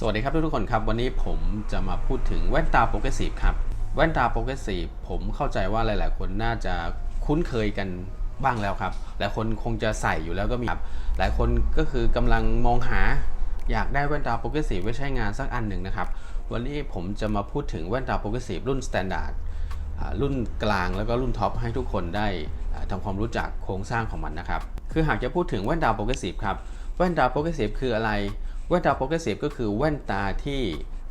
สวัสดีครับทุกๆคนครับ วันนี้ผมจะมาพูดถึงแว่นตาโปรเกรสซีฟครับ แว่นตาโปรเกรสซีฟผมเข้าใจว่าหลาย ๆ คนน่าจะคุ้นเคยกันบ้างแล้วครับ หลายคนคงจะใส่อยู่แล้วก็มีครับ หลายคนก็คือกำลังมองหาอยากได้แว่นตาโปรเกรสซีฟไว้ใช้งานสักอันหนึ่งนะครับ วันนี้ผมจะมาพูดถึงแว่นตาโปรเกรสซีฟรุ่นสแตนดาร์ดรุ่นกลางแล้วก็รุ่นท็อปให้ทุกคนได้อ่าทำความรู้จักโครงสร้างของมันนะครับ คือหากจะพูดถึงแว่นตาโปรเกรสซีฟครับ แว่นตาโปรเกรสซีฟคืออะไร แว่นตาโปรเกรสซีฟก็คือแว่นตาที่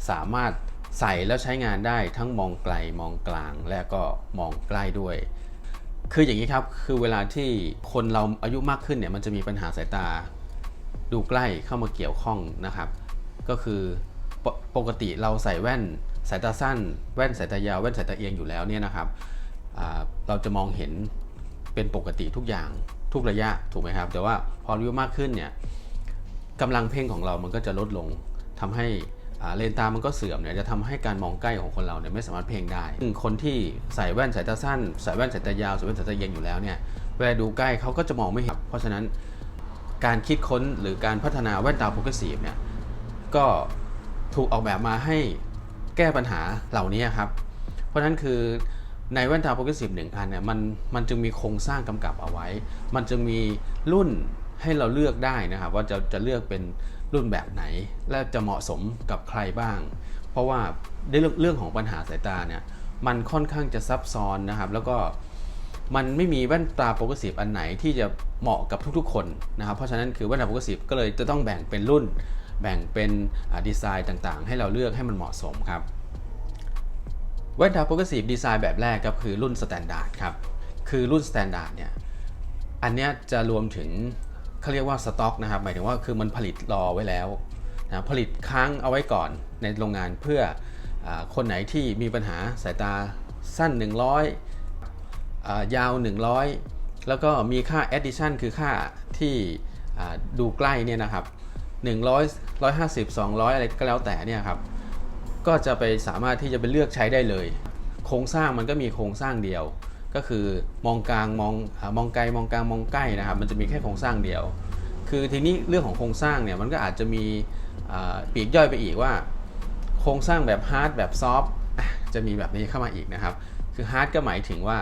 สามารถใส่แล้วใช้งานได้ทั้งมองไกลมองกลางและก็มองใกล้ด้วย คืออย่างนี้ครับคือเวลาที่คนเราอายุมากขึ้นเนี่ยมันจะมีปัญหาสายตา ดูใกล้เข้ามาเกี่ยวข้องนะครับ ก็คือปกปกติเราใส่แว่นสายตาสั้น แว่นสายตายาวแว่นสายตาเอียงอยู่แล้วเนี่ยนะครับเราจะมองเห็นเป็นปกติทุกอย่างทุกระยะถูกไหมครับ แต่ว่าพออายุมากขึ้นเนี่ย กำลังเพ่งของเรามันก็จะลดลงทำให้เลนตามันก็เสื่อมเนี่ยจะทำให้การมองใกล้ของคนเราเนี่ยไม่สามารถเพ่งได้ซึ่งคนที่ใส่แว่นสายตาสั้นใส่แว่นสายตายาวใส่แว่นสายตาเอียงอยู่แล้วเนี่ยเวลาดูใกล้เขาก็จะมองไม่เห็น เพราะฉะนั้นการคิดค้นหรือการพัฒนาแว่นตาโปรเกรสซีฟเนี่ยก็ถูกออกแบบมาให้แก้ปัญหาเหล่านี้ครับ เพราะฉะนั้นคือในแว่นตาโปรเกรสซีฟหนึ่งอันเนี่ยมันมันจึงมีโครงสร้างกำกับเอาไว้ มันจะมีรุ่น ให้เราเลือกได้นะครับว่าจะจะเลือกเป็นรุ่นแบบไหน และจะเหมาะสมกับใครบ้าง เพราะว่าในเรื่องเรื่องของปัญหาสายตาเนี่ยมันค่อนข้างจะซับซ้อนนะครับ แล้วก็มันไม่มีแว่นตาโปรเกรสซีฟอันไหนที่จะเหมาะกับทุกๆคนนะครับ เพราะฉะนั้นคือแว่นตาโปรเกรสซีฟก็เลยจะต้องแบ่งเป็นรุ่น แบ่งเป็นดีไซน์ต่างๆ ให้เราเลือกให้มันเหมาะสมครับแว่นตาโปรเกรสซีฟดีไซน์แบบแรกครับคือรุ่นสแตนดาร์ดครับ คือรุ่นสแตนดาร์ดเนี่ย อันเนี้ยจะรวมถึง เขาเรียกว่าสต็อกนะครับหมายถึงว่าคือมันผลิตรอไว้แล้วนะผลิตค้างเอาไว้ก่อนในโรงงานเพื่ออคนไหนที่มีปัญหาสายตาสั้น 100 ยาว 100 แล้วก็มีค่า addition คือค่าที่ดูใกล้เนี่ยนะครับ 100 150 200 อะไรก็แล้วแต่เนี่ยครับก็จะไปสามารถที่จะไปเลือกใช้ได้เลย โครงสร้างมันก็มีโครงสร้างเดียว ก็คือมองกลางมองมองไกลมองกลางมองใกล้นะครับ มันจะมีแค่โครงสร้างเดียว คือทีนี้เรื่องของโครงสร้างเนี่ยมันก็อาจจะมีปีกย่อยไปอีกว่า โครงสร้างแบบฮาร์ดแบบซอฟจะมีแบบนี้เข้ามาอีกนะครับ คือฮาร์ดก็หมายถึงว่า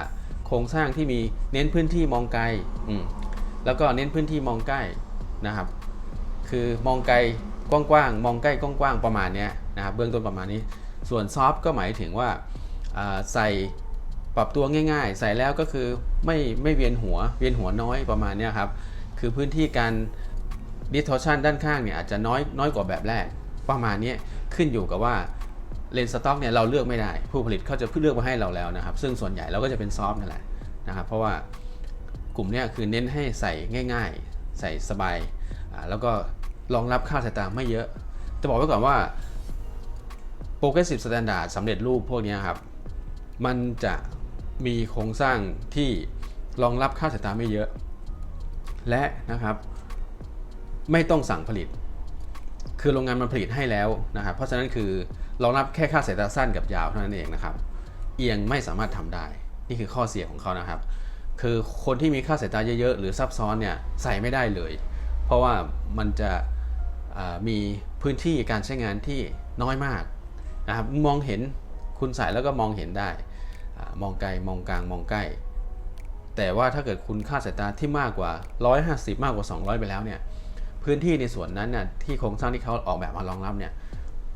โครงสร้างที่มีเน้นพื้นที่มองไกลแล้วก็เน้นพื้นที่มองใกล้นะครับ คือมองไกลกว้างๆมองใกล้กว้างๆประมาณนี้นะครับเบื้องต้นประมาณนี้ ส่วนซอฟก็หมายถึงว่าอ่าใส่ ปรับตัวง่าย ๆ ใส่แล้วก็คือไม่ไม่เวียนหัวเวียนหัวน้อยประมาณนี้ครับ คือพื้นที่การ distortion ด้านข้างเนี่ยอาจจะน้อยน้อยกว่าแบบแรก ประมาณนี้ขึ้นอยู่กับว่าเลนส์สต็อกเนี่ยเราเลือกไม่ได้ ผู้ผลิตเขาจะเลือกมาให้เราแล้วนะครับ ซึ่งส่วนใหญ่เราก็จะเป็นซอฟต์นั่นแหละนะครับ เพราะว่ากลุ่มเนี้ยคือเน้นให้ใส่ง่าย ๆ ใส่สบายแล้วก็รองรับค่าสายตาไม่เยอะจะบอกไว้ก่อนว่า Progressive Standard สำเร็จรูปพวกนี้ครับ มันจะ มีโครงสร้างที่รองรับค่าสายตาไม่เยอะ และนะครับ ไม่ต้องสั่งผลิต คือโรงงานมันผลิตให้แล้วนะครับ เพราะฉะนั้นคือรองรับแค่ค่าสายตาสั้นกับยาวเท่านั้นเองนะครับ เอียงไม่สามารถทำได้ นี่คือข้อเสียของเขานะครับ คือคนที่มีค่าสายตาเยอะๆ หรือซับซ้อนเนี่ยใส่ไม่ได้เลย เพราะว่ามันจะมีพื้นที่การใช้งานที่น้อยมากนะครับ มองเห็นคุณใส่แล้วก็มองเห็นได้ มองไกลมองกลางมองใกล้ แต่ว่าถ้าเกิดคุณค่าสายตาที่มากกว่า 150 มากกว่า 200 ไปแล้วเนี่ยพื้นที่ในส่วนนั้นน่ะที่โครงสร้างที่เขาออกแบบมารองรับเนี่ย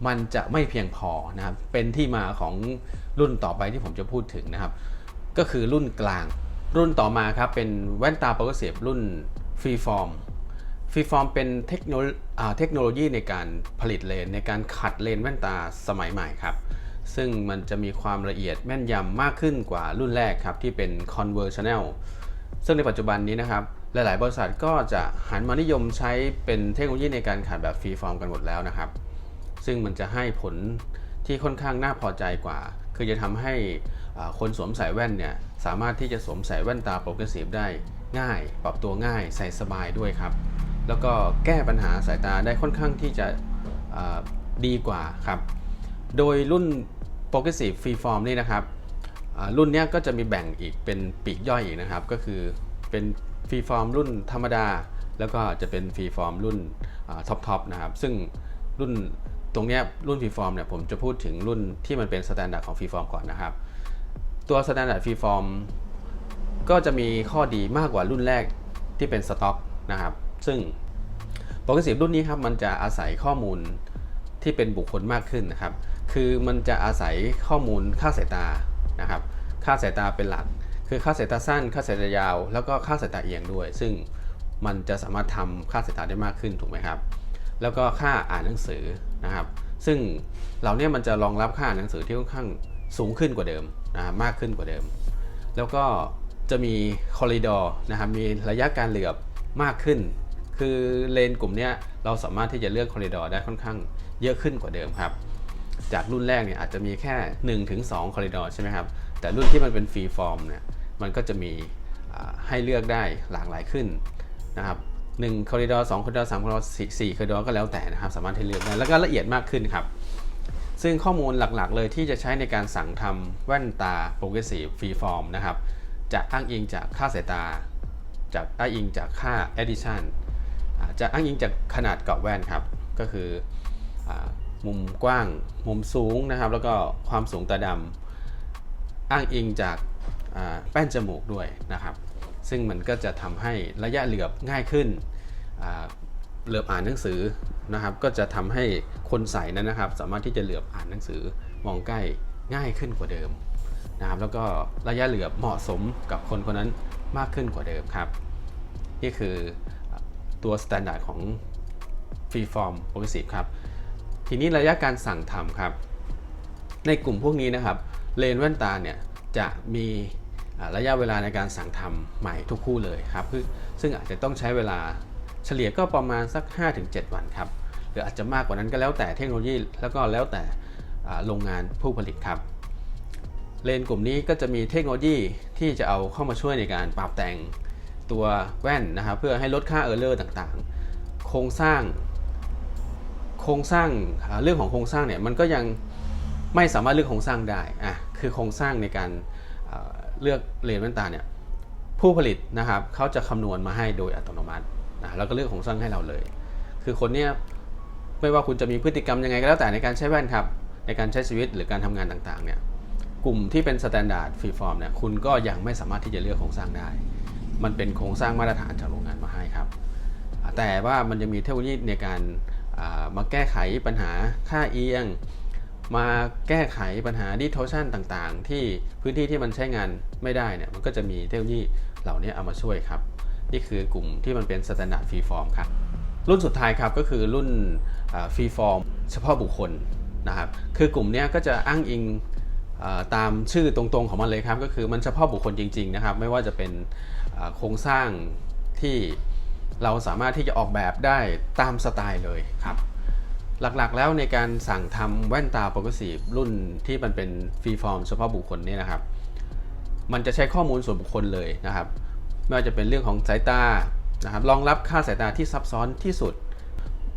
มันจะไม่เพียงพอนะครับเป็นที่มาของรุ่นต่อไปที่ผมจะพูดถึงนะครับ ก็คือรุ่นกลาง รุ่นต่อมาครับเป็นแว่นตาโปรเกรสซีฟรุ่นฟรีฟอร์มฟรีฟอร์มเป็นเทคโนโลยีในการผลิตเลน ในการขัดเลนแว่นตาสมัยใหม่ครับ ซึ่งมันจะมีความละเอียดแม่นยำมากขึ้นกว่ารุ่นแรกครับที่เป็น conventional ซึ่งในปัจจุบันนี้นะครับหลาย ๆ บริษัทก็จะหันมานิยมใช้เป็นเทคโนโลยีในการขัดแบบฟรีฟอร์มกันหมดแล้วนะครับ ซึ่งมันจะให้ผลที่ค่อนข้างน่าพอใจกว่า คือจะทำให้คนสวมใส่แว่นเนี่ยสามารถที่จะสวมใส่แว่นตาโปรเกรสซีฟได้ง่าย ปรับตัวง่าย ใส่สบายด้วยครับ แล้วก็แก้ปัญหาสายตาได้ค่อนข้างที่จะดีกว่าครับ โดยรุ่น Progressive Freeform นี่นะครับรุ่นนี้ก็จะมีแบ่งอีกเป็นปีกย่อยอีกนะครับ ก็คือเป็น Freeform รุ่นธรรมดา แล้วก็จะเป็น Freeform รุ่นท็อปทอปนะครับ ซึ่งรุ่นตรงนี้รุ่นฟรีฟอร์มเนี่ยผมจะพูดถึงรุ่นที่มันเป็นสแตนดาร์ดของฟรีฟอร์มก่อนนะครับ ตัวสแตนดาร์ดฟรีฟอร์มก็จะมีข้อดีมากกว่ารุ่นแรกที่เป็นสต็อกนะครับ ซึ่งโปรเกรสซีฟรุ่นนี้ครับมันจะอาศัยข้อมูลที่เป็นบุคคลมากขึ้นนะครับ คือมันจะอาศัยข้อมูลค่าสายตานะครับค่าสายตาเป็นหลัก คือค่าสายตาสั้น ค่าสายตายาว แล้วก็ค่าสายตาเอียงด้วย ซึ่งมันจะสามารถทำค่าสายตาได้มากขึ้นถูกไหมครับ แล้วก็ค่าอ่านหนังสือนะครับ ซึ่งเราเนี่ยมันจะรองรับค่าอ่านหนังสือที่ค่อนข้างสูงขึ้นกว่าเดิมนะครับมากขึ้นกว่าเดิม แล้วก็จะมีคอริดอร์นะครับมีระยะการเหลือบมากขึ้น คือเลนกลุ่มนี้เราสามารถที่จะเลือกคอริดอร์ได้ค่อนข้างเยอะขึ้นกว่าเดิมครับ จากรุ่นแรกเนี่ยอาจจะมีแค่1ถึง2คอริดอร์ใช่ไหมครับ แต่รุ่นที่มันเป็นฟรีฟอร์มเนี่ยมันก็จะมีให้เลือกได้หลากหลายขึ้นนะครับ1คอริดอร์2คอริดอร์3คอริดอร์4 4คอริดอร์ก็แล้วแต่นะครับ สามารถที่เลือกได้แล้วก็ละเอียดมากขึ้นครับ ซึ่งข้อมูลหลักๆ เลยที่จะใช้ในการสั่งทำแว่นตา Progressive Freeform นะครับจะอ้างอิงจากค่าสายตา จากอ้างอิงจากค่า Edition จะอ้างอิงจากขนาดกรอบแว่นครับ ก็คืออ มุมกว้าง มุมสูงนะครับ แล้วก็ความสูงตาดำอ้างอิงจากาแป้นจมูกด้วยนะครับ ซึ่งมันก็จะทำให้ระยะเหลือบง่ายขึ้นเหลือบอ่านหนังสือนะครับ ก็จะทำให้คนใส่นั้นนะครับ สามารถที่จะเหลือบอ่านหนังสือมองใกล้ง่ายขึ้นกว่าเดิมนะครับแล้วก็ระยะเหลือบเหมาะสมกับคนคนนั้นมากขึ้นกว่าเดิมครับ นี่คือตัวสแตนดาร์ดของ Freeform Progressive ครับ ทีนี้ระยะการสั่งทำครับ ในกลุ่มพวกนี้นะครับเลนแว่นตาเนี่ยจะมีระยะเวลาในการสั่งทำใหม่ทุกคู่เลยครับซึ่งอาจจะต้องใช้เวลาเฉลี่ยก็ประมาณสัก 5-7 วันครับหรืออาจจะมากกว่านั้นก็แล้วแต่เทคโนโลยีแล้วก็แล้วแต่โรงงานผู้ผลิตครับเลนกลุ่มนี้ก็จะมีเทคโนโลยีที่จะเอาเข้ามาช่วยในการปรับแต่งตัวแว่นนะครับเพื่อให้ลดค่าเออร์เลอร์ต่างๆ โครงสร้าง ครงสร้างเรื่องของโครงสร้างเนี่ยมันก็ยังไม่สามารถเลือกโครงสร้างได้อะคือโครงสร้างในการเลือกเลนส์แว่นตาเนี่ยผู้ผลิตนะครับเขาจะคำนวณมาให้โดยอัตโนมัตินะแล้วก็เลือกโครงสร้างให้เราเลย คือคนเนี้ยไม่ว่าคุณจะมีพฤติกรรมยังไงก็แล้วแต่ในการใช้แว่นครับในการใช้ชีวิตหรือการทำงานต่างๆเนี่ยกลุ่มที่เป็นสแตนดาร์ดฟรีฟอร์มเนี่ยคุณก็ยังไม่สามารถที่จะเลือกโครงสร้างได้ มันเป็นโครงสร้างมาตรฐานจากโรงงานมาให้ครับ แต่ว่ามันจะมีเทคโนโลยีในการ มาแก้ไขปัญหาค่าเอียง มาแก้ไขปัญหา distortion ต่างๆ ที่พื้นที่ที่มันใช้งานไม่ได้เนี่ยมันก็จะมีเทคโนโลยีเหล่านี้เอามาช่วยครับ นี่คือกลุ่มที่มันเป็น standard free form ครับรุ่นสุดท้ายครับก็คือรุ่นฟรีฟอร์มเฉพาะบุคคลนะครับคือกลุ่มเนี้ยก็จะอ้างอิงตามชื่อตรงๆของมันเลยครับ ก็คือมันเฉพาะบุคคลจริง ๆ นะครับ ไม่ว่าจะเป็นโครงสร้างที่ เราสามารถที่จะออกแบบได้ตามสไตล์เลยครับหลักๆแล้วในการสั่งทำแว่นตาโปรเกรสซีฟรุ่นที่มันเป็นฟรีฟอร์มเฉพาะบุคคลเนี่ยนะครับ มันจะใช้ข้อมูลส่วนบุคคลเลยนะครับ ไม่ว่าจะเป็นเรื่องของสายตานะครับรองรับค่าสายตาที่ซับซ้อนที่สุด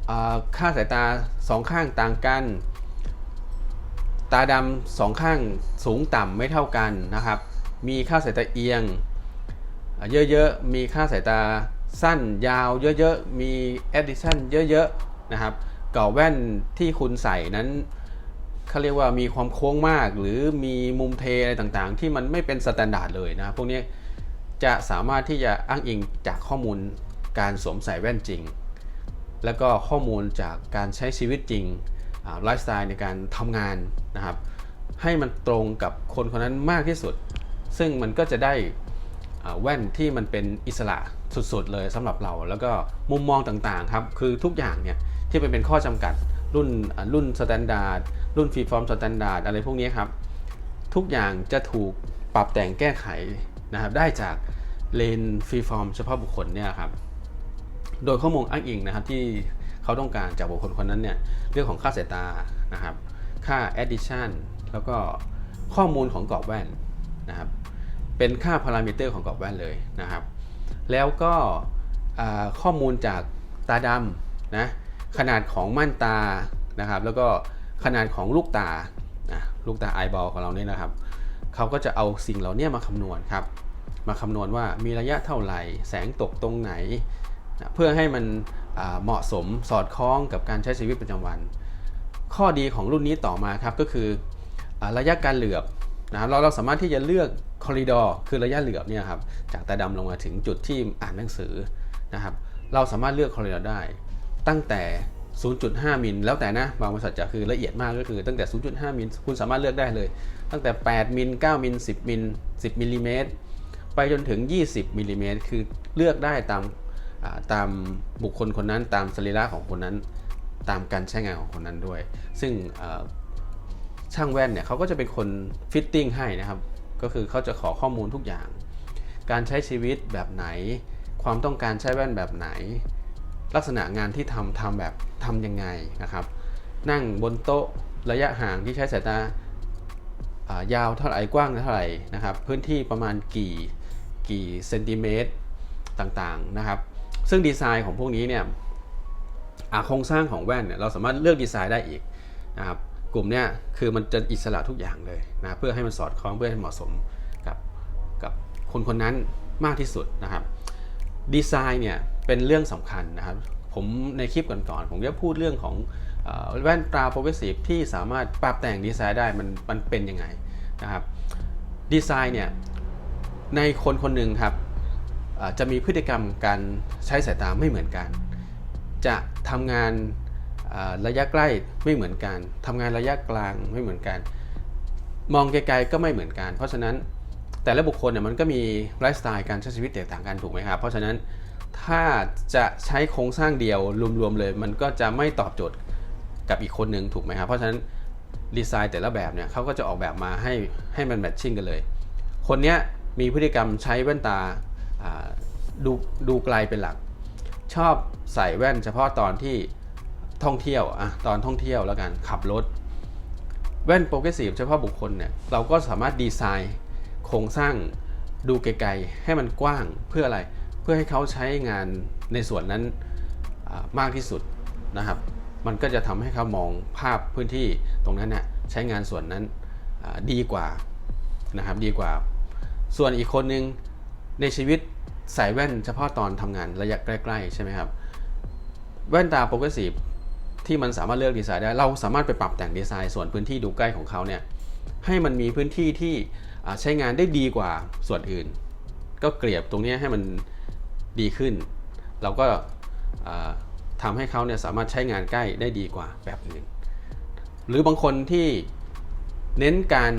อ่าค่าสายตาสองข้างต่างกัน ตาดำสองข้างสูงต่ำไม่เท่ากันนะครับ มีค่าสายตาเอียงอ่าเยอะๆ มีค่าสายตา สั้นยาวเยอะๆ มี addition เยอะๆนะครับกรอบแว่นที่คุณใส่นั้นเขาเรียกว่ามีความโค้งมาก หรือมีมุมเทอะไรต่างๆ ที่มันไม่เป็นสแตนดาร์ดเลยนะพวกนี้จะสามารถที่จะอ้างอิงจากข้อมูลการสวมใส่แว่นจริง แล้วก็ข้อมูลจากการใช้ชีวิตจริงไลฟ์สไตล์ในการทำงานนะครับ ให้มันตรงกับคนคนนั้นมากที่สุด ซึ่งมันก็จะได้แว่นที่มันเป็นอิสระ สุดๆเลยสำหรับเราแล้วก็มุมมองต่างๆครับคือทุกอย่างเนี่ยที่มันเป็นข้อจำกัดรุ่นรุ่นสแตนดาร์ดรุ่นฟรีฟอร์มสแตนดาร์ดอะไรพวกนี้ครับ ทุกอย่างจะถูกปรับแต่งแก้ไขนะครับได้จากเลนฟรีฟอร์มเฉพาะบุคคลเนี่ยครับโดยข้อมูลอ้างอิงนะครับที่เขาต้องการจากบุคคลคนนั้นเนี่ยเรื่องของค่าสายตานะครับค่า addition แล้วก็ข้อมูลของกรอบแว่นนะครับเป็นค่าพารามิเตอร์ของกรอบแว่นเลยนะครับ แล้วก็ข้อมูลจากตาดำนะขนาดของม่านตานะครับแล้วก็ขนาดของลูกตานะลูกตาไอบอลของเราเนี่ยนะครับเขาก็จะเอาสิ่งเหล่านี้มาคำนวณครับ มาคำนวณว่ามีระยะเท่าไหร่ แสงตกตรงไหนนะเพื่อให้มันเหมาะสมสอดคล้องกับการใช้ชีวิตประจำวัน ข้อดีของรุ่นนี้ต่อมาครับก็คืออระยะการเหลือบนะครับเราเราสามารถที่จะเลือก คอริดอร์คือระยะเหลือบเนี่ยครับจากตาดำลงมาถึงจุดที่อ่านหนังสือนะครับเราสามารถเลือกคอริดอร์ได้ ตั้งแต่ 0.5 มิลแล้วแต่นะบางบริษัทจะคือละเอียดมากก็คือตั้งแต่ 0.5 มิลคุณสามารถเลือกได้เลย ตั้งแต่ 8 มิล 9 มิล 10 มิล 10 มิลลิเมตรไปจนถึง 20 มิลลิเมตรคือเลือกได้ตามาตามบุคคลคนนั้นตามสรีระของคนนั้น ตามการใช้งานของคนนั้นด้วย ซึ่งช่างแว่นเนี่ยเขาก็จะเป็นคนฟิตติ้งให้นะครับ ก็คือเขาจะขอข้อมูลทุกอย่าง การใช้ชีวิตแบบไหน ความต้องการใช้แว่นแบบไหน ลักษณะงานที่ทำทำแบบทำยังไงนะครับ นั่งบนโต๊ะระยะห่างที่ใช้สายตาายาวเท่าไหร่กว้างเท่าไหร่นะครับ พื้นที่ประมาณกี่กี่เซนติเมตรต่างๆนะครับ ซึ่งดีไซน์ของพวกนี้เนี่ยโครงสร้างของแว่นเนี่ยเราสามารถเลือกดีไซน์ได้อีกนะครับ กลุ่มเนี้ยคือมันจะอิสระทุกอย่างเลยนะเพื่อให้มันสอดคล้องเพื่อให้เหมาะสมกับกับคนคนนั้นมากที่สุดนะครับดีไซน์เนี่ยเป็นเรื่องสำคัญนะครับผมในคลิปก่อนๆผมจะพูดเรื่องของแว่นตาโปรเกรสซีฟที่สามารถปรับแต่งดีไซน์ได้มันมันเป็นยังไงนะครับดีไซน์เนี่ยในคนคนหนึ่งครับจะมีพฤติกรรมการใช้สายตาไม่เหมือนกัน จะทำงาน ระยะใกล้ไม่เหมือนกันทำงานระยะกลางไม่เหมือนกัน มองไกลๆก็ไม่เหมือนกัน เพราะฉะนั้นแต่ละบุคคลเนี่ยมันก็มีไลฟ์สไตล์การใช้ชีวิตแตกต่างกันถูกไหมครับ เพราะฉะนั้นถ้าจะใช้โครงสร้างเดียวรวมๆเลย มันก็จะไม่ตอบโจทย์กับอีกคนหนึ่งถูกไหมครับ เพราะฉะนั้นดีไซน์แต่ละแบบเนี่ยเขาก็จะออกแบบมาให้ให้มันแมทชิ่งกันเลย คนเนี้ยมีพฤติกรรมใช้แว่นตาอ่าดูดูไกลเป็นหลัก ชอบใส่แว่นเฉพาะตอนที่ ท่องเที่ยวอะตอนท่องเที่ยวแล้วกันขับรถ แว่นโปรเกรสซีฟเฉพาะบุคคลเนี่ยเราก็สามารถดีไซน์โครงสร้างดูไกลๆให้มันกว้างเพื่ออะไรเพื่อให้เขาใช้งานในส่วนนั้นมากที่สุดนะครับ มันก็จะทำให้เขามองภาพพื้นที่ตรงนั้นน่ยใช้งานส่วนนั้นดีกว่านะครับดีกว่า ส่วนอีกคนนึงในชีวิตใส่แว่นเฉพาะตอนทำงานระยะใกล้ๆใช่ไหมครับ แว่นตาโปรเกรสซีฟ ที่มันสามารถเลือกดีไซน์ได้ เราสามารถไปปรับแต่งดีไซน์ส่วนพื้นที่ดูใกล้ของเขาเนี่ยให้มันมีพื้นที่ที่ใช้งานได้ดีกว่าส่วนอื่น ก็เกลี่ยตรงนี้ให้มันดีขึ้น เราก็อ่าทำให้เขาเนี่ยสามารถใช้งานใกล้ได้ดีกว่าแบบอื่น หรือบางคนที่เน้นการ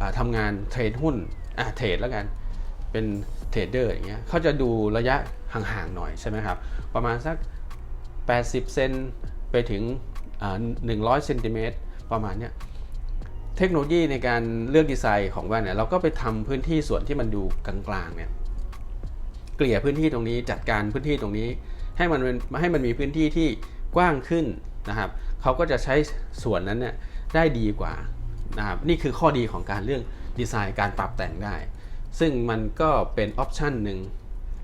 อ่าทำงานเทรดหุ้นอะเทรดแล้วกันเป็นเทรดเดอร์อย่างเงี้ยเขาจะดูระยะห่างๆหน่อยใช่ไหมครับ ประมาณสัก 80 เซน ไปถึง 100เซนติเมตรประมาณเนี้ยเทคโนโลยีในการเลือกดีไซน์ของแว่นเนี่ยเราก็ไปทำพื้นที่ส่วนที่มันดูกลางๆเนี่ยเกลี่ยพื้นที่ตรงนี้จัดการพื้นที่ตรงนี้ ให้มันเป็นให้มันมีพื้นที่ที่กว้างขึ้นนะครับเขาก็จะใช้ส่วนนั้นเนี่ยได้ดีกว่านะครับนี่คือข้อดีของการเรื่องดีไซน์การปรับแต่งได้ ซึ่งมันก็เป็นออปชันหนึ่ง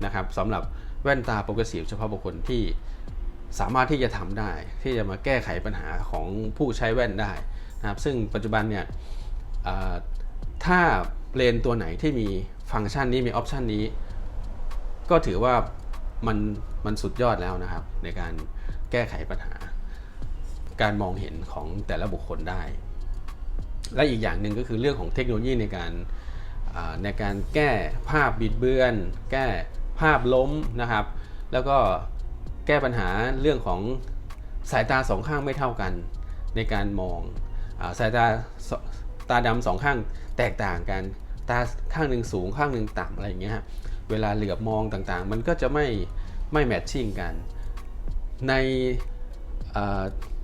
นะครับสำหรับแว่นตาโปรเกรสซีฟเฉพาะบุคคลที่ สามารถที่จะทำได้ ที่จะมาแก้ไขปัญหาของผู้ใช้แว่นได้นะครับซึ่งปัจจุบันเนี่ยถ้าเลนตัวไหนที่มีฟังก์ชันนี้มีออปชันนี้ ก็ถือว่ามันมันสุดยอดแล้วนะครับ ในการแก้ไขปัญหา การมองเห็นของแต่ละบุคคลได้ และอีกอย่างหนึ่งก็คือเรื่องของเทคโนโลยีในการในการแก้ภาพบิดเบือน แก้ภาพล้มนะครับ แล้วก็ แก้ปัญหาเรื่องของสายตาสองข้างไม่เท่ากันในการมองอาสายตาตาดำสองข้างแตกต่างกัน ตาข้างหนึ่งสูงข้างหนึ่งต่ำอะไรอย่างเงี้ยฮะเวลาเหลือบมองต่างๆ มันก็จะไม่ไม่แมทชิ่งกัน ใน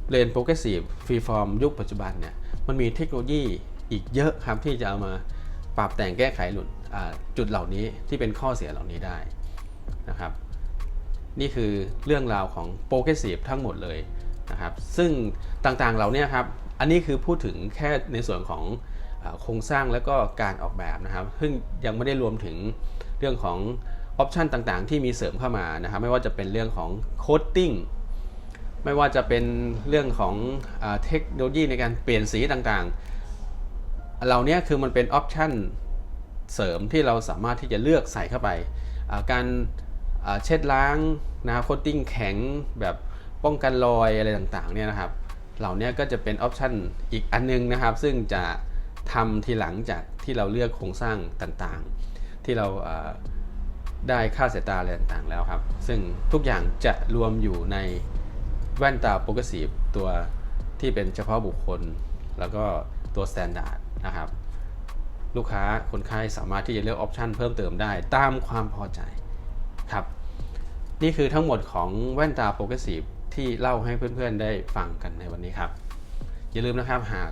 เลนโปรเกรสซีฟฟรีฟอร์มยุคปัจจุบันเนี่ยมันมีเทคโนโลยีอีกเยอะครับที่จะเอามาปรับแต่งแก้ไขหลุดจุดเหล่านี้ที่เป็นข้อเสียเหล่านี้ได้นะครับ นี่คือเรื่องราวของโปรเกรสซีฟทั้งหมดเลยนะครับ ซึ่งต่างๆเหล่านี้ครับ อันนี้คือพูดถึงแค่ในส่วนของโครงสร้างแล้วก็การออกแบบนะครับ ซึ่งยังไม่ได้รวมถึงเรื่องของออปชันต่างๆ ที่มีเสริมเข้ามานะครับ ไม่ว่าจะเป็นเรื่องของโคดดิ้งไม่ว่าจะเป็นเรื่องของอเทคโนโลยีในการเปลี่ยนสีต่างๆ เหล่านี้คือมันเป็นออปชันเสริมที่เราสามารถที่จะเลือกใส่เข้าไป การ เช็ดล้างนะครับโคตติ้งแข็งแบบป้องกันรอยอะไรต่างๆเนี่ยนะครับเหล่านี้ก็จะเป็นออปชันอีกอันนึงนะครับ ซึ่งจะทำทีหลังจากที่เราเลือกโครงสร้างต่างๆ ที่เราได้ค่าสายตาอะไรต่างๆแล้วครับ ซึ่งทุกอย่างจะรวมอยู่ในแว่นตาโปรเกรสซีฟตัวที่เป็นเฉพาะบุคคล แล้วก็ตัวสแตนดาร์ดนะครับ ลูกค้าคนไข้สามารถที่จะเลือกออปชันเพิ่มเติมได้ตามความพอใจ ครับ นี่คือทั้งหมดของแว่นตาโปรเกรสซีฟที่เล่าให้เพื่อนๆได้ฟังกันในวันนี้ครับ อย่าลืมนะครับหาก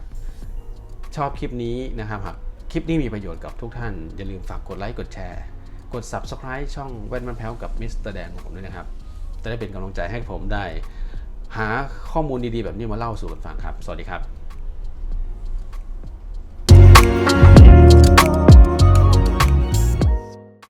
ชอบคลิปนี้นะครับหากคลิปนี้มีประโยชน์กับทุกท่าน อย่าลืมฝากกดไลค์กดแชร์ กด Subscribe ช่องแว่นมันแพ้วกับมิสเตอร์แดงของผมด้วยนะครับ จะได้เป็นกำลังใจให้ผมได้ หาข้อมูลดีๆ แบบนี้มาเล่าสู่กันฟังครับ สวัสดีครับ